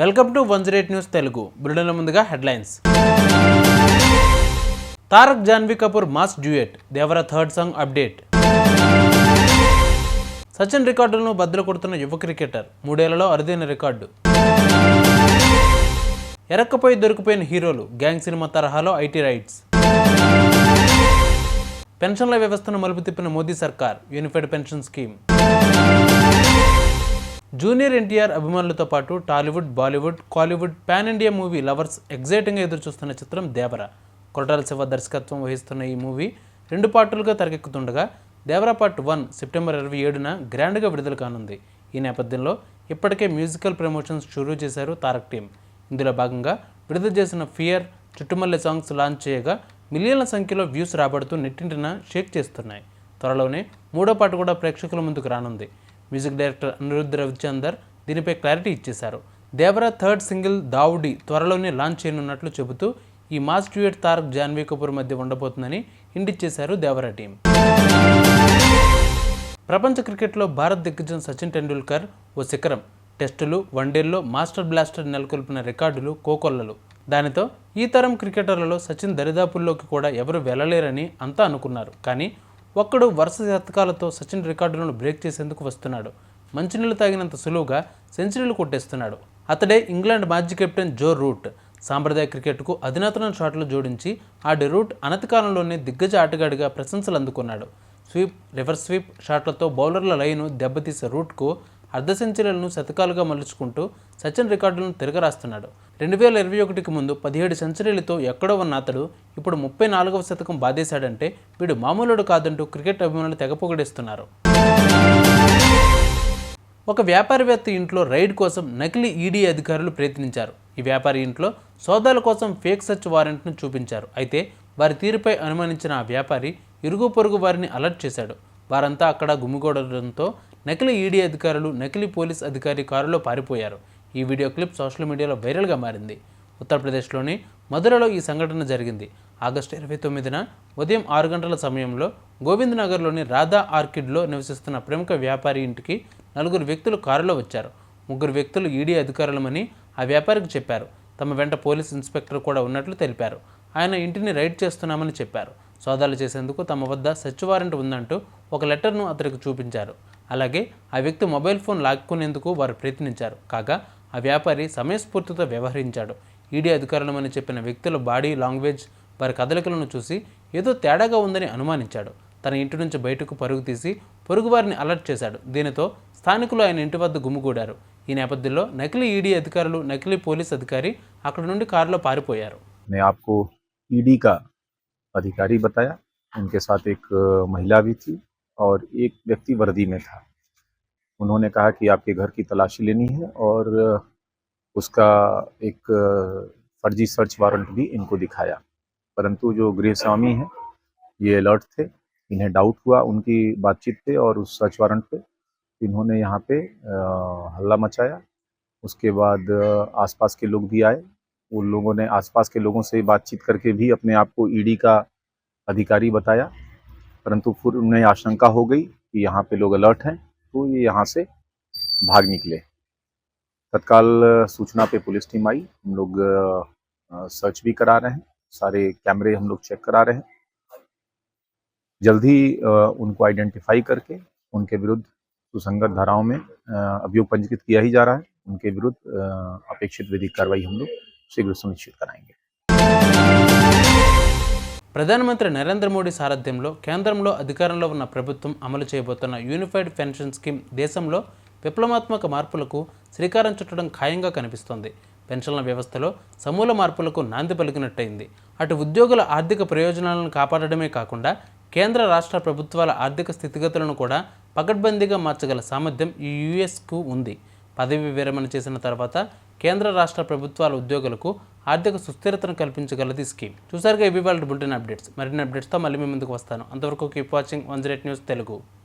Welcome to one zero eight news Telugu. బులెటిన్ల ముందుగా headlines. Tarak Janhvi Kapoor mass duet. Devara third song update. Sachin రికార్డులను బద్దలు కొడుతున్న యువ cricketer. మూడేళ్ళలో అరుదైన record. ఎరక్కపోయి దొరికిపోయిన హీరోలు. గ్యాంగ్ సినిమా తరహాలో ఐటీ రైట్స్. పెన్షన్ల వ్యవస్థను మలుపు తిప్పిన మోదీ సర్కార్. Unified pension scheme. Junior NTR అభిమానులతో పాటు Tollywood Bollywood Kollywood pan India movie lovers ఎగ్జైటింగ్గా ఎదురుచూస్తున్న చిత్రం దేవర. కొరటాల శివ దర్శకత్వం వహిస్తున్న ఈ మూవీ రెండు పార్టులుగా తెరకెక్కుతుండగా దేవర పార్ట్ వన్ సెప్టెంబర్ ఇరవై ఏడున గ్రాండ్గా విడుదల కానుంది. ఈ నేపథ్యంలో ఇప్పటికే మ్యూజికల్ ప్రమోషన్స్ షురూ చేశారు తారక్ టీం. ఇందులో భాగంగా విడుదల చేసిన ఫియర్ చుట్టుమల్లె సాంగ్స్ లాంచ్ చేయగా మిలియన్ల సంఖ్యలో వ్యూస్ రాబడుతూ నెట్టింటిన షేక్ చేస్తున్నాయి. త్వరలోనే మూడో పాట కూడా ప్రేక్షకుల ముందుకు రానుంది. మ్యూజిక్ డైరెక్టర్ అనిరుద్ధ్ రవిచందర్ దీనిపై క్లారిటీ ఇచ్చేశారు. దేవరా థర్డ్ సింగిల్ దావుడి త్వరలోనే లాంచ్ చేయనున్నట్లు చెబుతూ ఈ మాస్ డ్యూయట్ తారక్ జాన్వీ కపూర్ మధ్య ఉండబోతుందని ఇండిచ్చేశారు దేవరా టీం. ప్రపంచ క్రికెట్లో భారత్ దిగ్గజం సచిన్ టెండూల్కర్ ఓ శిఖరం. టెస్టులు వన్డేల్లో మాస్టర్ బ్లాస్టర్ నెలకొల్పిన రికార్డులు కోకొల్లలు. దానితో ఈ తరం క్రికెటర్లలో సచిన్ దరిదాపుల్లోకి కూడా ఎవరు వెళ్ళలేరని అంతా అనుకున్నారు. కానీ ఒక్కడు వరుస శతకాలతో సచిన్ రికార్డులను బ్రేక్ చేసేందుకు వస్తున్నాడు. మంచినీళ్ళు తాగినంత సులువుగా సెంచరీలు కొట్టేస్తున్నాడు. అతడే ఇంగ్లాండ్ మాజీ కెప్టెన్ జో రూట్. సాంప్రదాయ క్రికెట్కు అధునాతన షాట్లు జోడించి ఆడి రూట్ అనతికాలంలోనే దిగ్గజ ఆటగాడిగా ప్రశంసలు అందుకున్నాడు. స్వీప్ రివర్స్ స్వీప్ షాట్లతో బౌలర్ల లైను దెబ్బతీసే రూట్కు అర్ధ సెంచరీలను శతకాలుగా మలుచుకుంటూ సచిన్ రికార్డులను తిరగరాస్తున్నాడు. రెండు వేల ఇరవై ఒకటికి ముందు పదిహేడు సెంచరీలతో ఎక్కడో ఉన్న అతడు ఇప్పుడు ముప్పై నాలుగవ శతకం బాధేశాడంటే వీడు మామూలుడు కాదంటూ క్రికెట్ అభిమానులు తెగపొగడేస్తున్నారు ఒక వ్యాపారవేత్త ఇంట్లో రైడ్ కోసం నకిలీ ఈడీ అధికారులు ప్రయత్నించారు. ఈ వ్యాపారి ఇంట్లో సోదాల కోసం ఫేక్ సెర్చ్ వారెంట్ను చూపించారు. అయితే వారి తీరుపై అనుమానించిన ఆ వ్యాపారి ఇరుగు పొరుగు వారిని అలర్ట్ చేశాడు. వారంతా అక్కడ గుమిగూడడంతో నకిలీ ఈడీ అధికారులు నకిలీ పోలీస్ అధికారి కారులో పారిపోయారు. ఈ వీడియో క్లిప్ సోషల్ మీడియాలో వైరల్గా మారింది. ఉత్తరప్రదేశ్లోని మధురలో ఈ సంఘటన జరిగింది. ఆగస్టు ఇరవై తొమ్మిదిన ఉదయం ఆరు గంటల సమయంలో గోవింద్ నగర్లోని రాధా ఆర్కిడ్లో నివసిస్తున్న ప్రముఖ వ్యాపారి ఇంటికి నలుగురు వ్యక్తులు కారులో వచ్చారు. ముగ్గురు వ్యక్తులు ఈడీ అధికారులమని ఆ వ్యాపారికి చెప్పారు. తమ వెంట పోలీస్ ఇన్స్పెక్టర్ కూడా ఉన్నట్లు తెలిపారు. ఆయన ఇంటిని రైడ్ చేస్తున్నామని చెప్పారు. సోదాలు చేసేందుకు తమ వద్ద సెర్చ్ వారెంట్ ఉందంటూ ఒక లెటర్ను అతనికి చూపించారు. అలాగే ఆ వ్యక్తి మొబైల్ ఫోన్ లాక్కునేందుకు వారు ప్రయత్నించారు కాగా ఆ వ్యాపారి సమయస్ఫూర్తితో వ్యవహరించాడు ఈడీ అధికారులమని చెప్పిన వ్యక్తుల బాడీ లాంగ్వేజ్ వారి కదలికలను చూసి ఏదో తేడాగా ఉందని అనుమానించాడు తన ఇంటి నుంచి బయటకు పరుగు తీసి పొరుగువారిని అలర్ట్ చేశాడు దీనితో స్థానికులు ఆయన ఇంటి వద్ద గుమ్ముగూడారు ఈ నేపథ్యంలో నకిలీ ఈడీ అధికారులు నకిలీ పోలీస్ అధికారి అక్కడి నుండి కారులో పారిపోయారు ने आपको ईडी का अधिकारी बताया उनके साथ एक अ, महिला भी थी और एक व्यक्ति वर्दी में था। उन्होंने कहा कि आपके घर की तलाशी लेनी है और उसका एक फर्जी सर्च वारंट भी इनको दिखाया। परंतु जो गृह स्वामी हैं, ये अलर्ट थे, इन्हें डाउट हुआ, उनकी बातचीत पे और उस सर्च वारंट पे। इन्होंने यहाँ पे हल्ला मचाया। उसके बाद आसपास के लोग भी आए। उन लोगों ने आसपास के लोगों से बातचीत करके भी अपने आप को ईडी का अधिकारी बताया। परंतु फिर उन्हें आशंका हो गई कि यहाँ पे लोग अलर्ट हैं तो ये यहाँ से भाग निकले। तत्काल सूचना पे पुलिस टीम आई, हम लोग सर्च भी करा रहे हैं, सारे कैमरे हम लोग चेक करा रहे हैं। जल्द उनको आइडेंटिफाई करके उनके विरुद्ध सुसंगत धाराओं में अभियोग पंजीकृत किया ही जा रहा है। उनके विरुद्ध अपेक्षित विधिक कार्रवाई हम लोग शीघ्र सुनिश्चित कराएँगे। ప్రధానమంత్రి నరేంద్ర మోడీ సారథ్యంలో కేంద్రంలో అధికారంలో ఉన్న ప్రభుత్వం అమలు చేయబోతున్న యూనిఫైడ్ పెన్షన్ స్కీమ్ దేశంలో విప్లవాత్మక మార్పులకు శ్రీకారం చుట్టడం ఖాయంగా కనిపిస్తోంది. పెన్షన్ల వ్యవస్థలో సమూల మార్పులకు నాంది పలికినట్టయింది. అటు ఉద్యోగుల ఆర్థిక ప్రయోజనాలను కాపాడడమే కాకుండా కేంద్ర రాష్ట్ర ప్రభుత్వాల ఆర్థిక స్థితిగతులను కూడా పకడ్బందీగా మార్చగల సామర్థ్యం ఈ యుఎస్కు ఉంది. పదవి విరమణ చేసిన తర్వాత కేంద్ర రాష్ట్ర ప్రభుత్వాల ఉద్యోగులకు ఆర్థిక సుస్థిరతను కల్పించగలది స్కీమ్. చూసారుగా ఇవి వాళ్ళ బులెటిన్ అప్డేట్స్. మరిన్ని అప్డేట్స్తో మళ్ళీ మీ ముందుకు వస్తాను. అంతవరకు keep watching one zero news Telugu.